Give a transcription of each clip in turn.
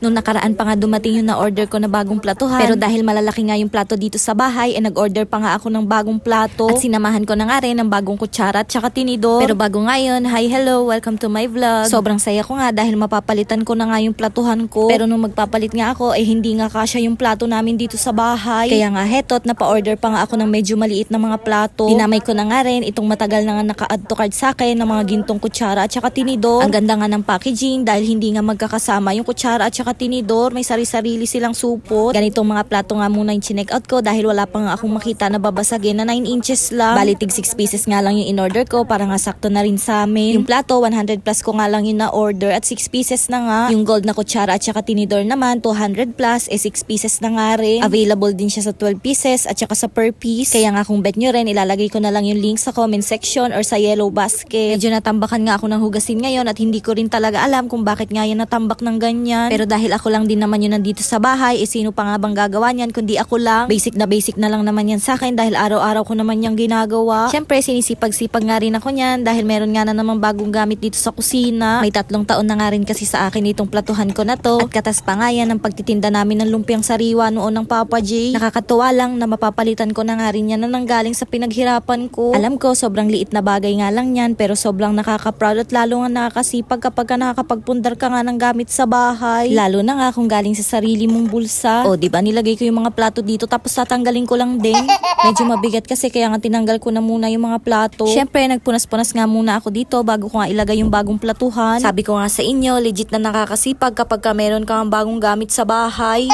Nung nakaraan pa nga dumating yung na-order ko na bagong platuhan. Pero dahil malalaki nga yung plato dito sa bahay, eh nag-order pa nga ako ng bagong plato. At sinamahan ko na nga rin ng bagong kutsara at tsaka tinidor. Pero bago nga yun, hi, hello, welcome to my vlog. Sobrang saya ko nga dahil mapapalitan ko na nga yung platuhan ko. Pero nung magpapalit nga ako, eh hindi nga kasya yung plato namin dito sa bahay. Kaya nga hetot, napa-order pa nga ako ng medyo maliit na mga plato. Dinamay ko na nga rin itong matagal na nga naka-add to cart sa akin ng mga gintong kutsara at tsaka tinidor. Ang ganda nga ng packaging dahil hindi nga magkakasama yung kutsara at tsaka tinidor. May sari-sarili silang supot. Ganitong mga plato nga muna yung chinek out ko dahil wala pa nga akong makita na babasagin na 9 inches lang. Bali tig 6 pieces nga lang yung in-order ko para nga sakto na rin sa amin. Yung plato 100 plus ko nga lang yung na-order at 6 pieces na nga. Yung gold na kutsara at tsaka tinidor naman 200 plus eh 6 pieces na nga rin. Available din siya sa 12 pieces at tsaka sa per piece. Kaya nga kung bet nyo rin ilalagay ko na lang yung link sa comment section or sa yellow basket. Medyo natambakan nga ako ng hugasin ngayon at hindi ko rin talaga alam kung bakit nga yan natambak ng ganyan. Pero dahil ako lang din naman yun nandito sa bahay, eh sino pa nga bang gagawa niyan kundi ako lang. Basic na basic na lang naman yan sa akin dahil araw-araw ko naman yung ginagawa. Siyempre sinisipag-sipag nga rin ako niyan dahil meron nga na naman bagong gamit dito sa kusina. May tatlong taon na nga rin kasi sa akin itong platuhan ko na to. At katas pa nga yan ang pagtitinda namin ng lumpiang sariwa noon ng Papa J. Nakakatuwa lang na mapapalitan ko na nga rin yan na nanggaling sa pinaghirapan ko. Alam ko sobrang liit na bagay nga lang yan pero sobrang nakaka-proud at lalo nga nakakasipag kapag ka nakakapagpundar ka nga ng gamit sa bahay. Lalo na nga kung galing sa sarili mong bulsa. O di ba nilagay ko yung mga plato dito tapos tatanggalin ko lang din. Medyo mabigat kasi kaya nga tinanggal ko na muna yung mga plato. Syempre nagpunas-punas nga muna ako dito bago ko nga ilagay yung bagong platuhan. Sabi ko nga sa inyo, legit na nakakasipag kapag ka meron kang bagong gamit sa bahay.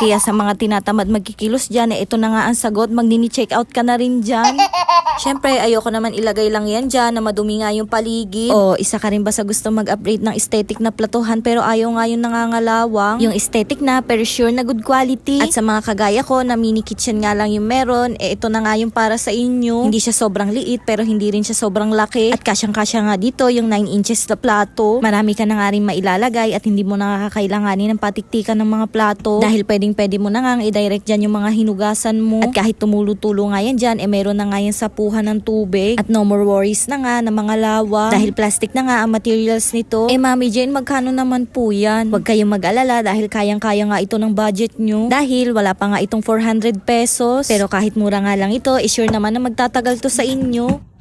Kaya sa mga tinatamad magkikilos dyan, eh, ito na nga ang sagot, magni-check out ka na rin dyan. Siyempre, ayoko naman ilagay lang yan dyan na madumi nga yung paligid. O, isa ka rin ba sa gusto mag-upgrade ng aesthetic na platuhan pero ayaw nga yung nangangalawang? Yung aesthetic na pero sure na good quality. At sa mga kagaya ko na mini kitchen nga lang yung meron, eh ito na nga yung para sa inyo. Hindi siya sobrang liit pero hindi rin siya sobrang laki. At kasyang-kasya nga dito yung 9 inches na plato. Marami ka na nga rin mailalagay at hindi mo nakakailanganin ng patiktikan ng mga plato. Dahil pwedeng pwede mo na nga i-direct dyan yung mga hinugasan mo. At kahit tumulo-tulo nga yan dyan, eh meron na nga yan sa puhan ng tubig. At no more worries na nga ng mga lawa. Dahil plastic na nga ang materials nito. Eh Mami Jane, magkano naman po yan? Huwag kayong mag-alala dahil kayang-kaya nga ito ng budget nyo. Dahil wala pa nga itong 400 pesos. Pero kahit mura nga lang ito, eh sure naman na magtatagal to sa inyo.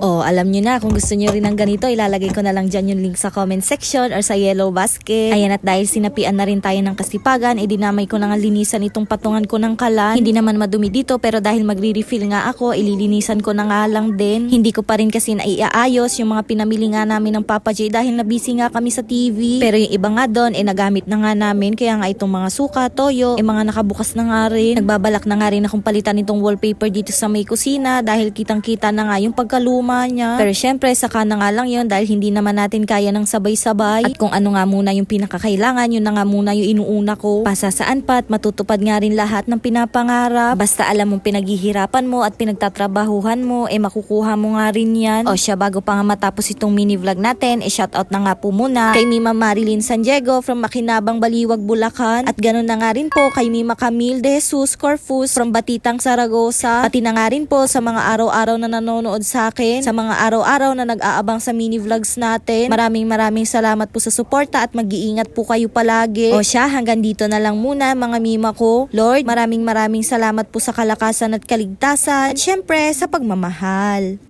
Oh, alam nyo na, kung gusto nyo rin ng ganito, ilalagay ko na lang dyan yung link sa comment section or sa yellow basket. Ayan at dahil sinapian na rin tayo ng kasipagan, idinamay ko na nga linisan itong patungan ko ng kalan. Hindi naman madumi dito pero dahil magre-refill nga ako, ililinisan ko na nga lang din. Hindi ko pa rin kasi naiaayos yung mga pinamili nga namin ng Papa J dahil nabisi nga kami sa TV. Pero yung iba nga doon, eh nagamit na nga namin kaya nga itong mga suka, toyo, eh mga nakabukas na nga rin. Nagbabalak na nga rin akong palitan itong wallpaper dito sa may kusina dahil kitang-kita na nga yung pagkaluma niya. Pero syempre, saka na nga lang yun dahil hindi naman natin kaya ng sabay-sabay. At kung ano nga muna yung pinakakailangan, yun na nga muna yung inuuna ko. Pasasaan pa at matutupad nga rin lahat ng pinapangarap. Basta alam mong pinaghihirapan mo at pinagtatrabahuhan mo, eh makukuha mo nga rin yan. O siya, bago pa nga matapos itong mini vlog natin, eh shoutout na nga po muna kay Mima Marilyn San Diego from Makinabang Baliwag, Bulacan. At ganun na nga rin po kay Mima Camille De Jesus Corfus from Batitang Saragosa. Pati na nga rin po sa mga araw-araw na nanonood sa akin, sa mga araw-araw na nag-aabang sa mini vlogs natin. Maraming maraming salamat po sa suporta at mag-iingat po kayo palagi. O siya, hanggang dito na lang muna mga mima ko. Lord, maraming maraming salamat po sa kalakasan at kaligtasan at syempre sa pagmamahal.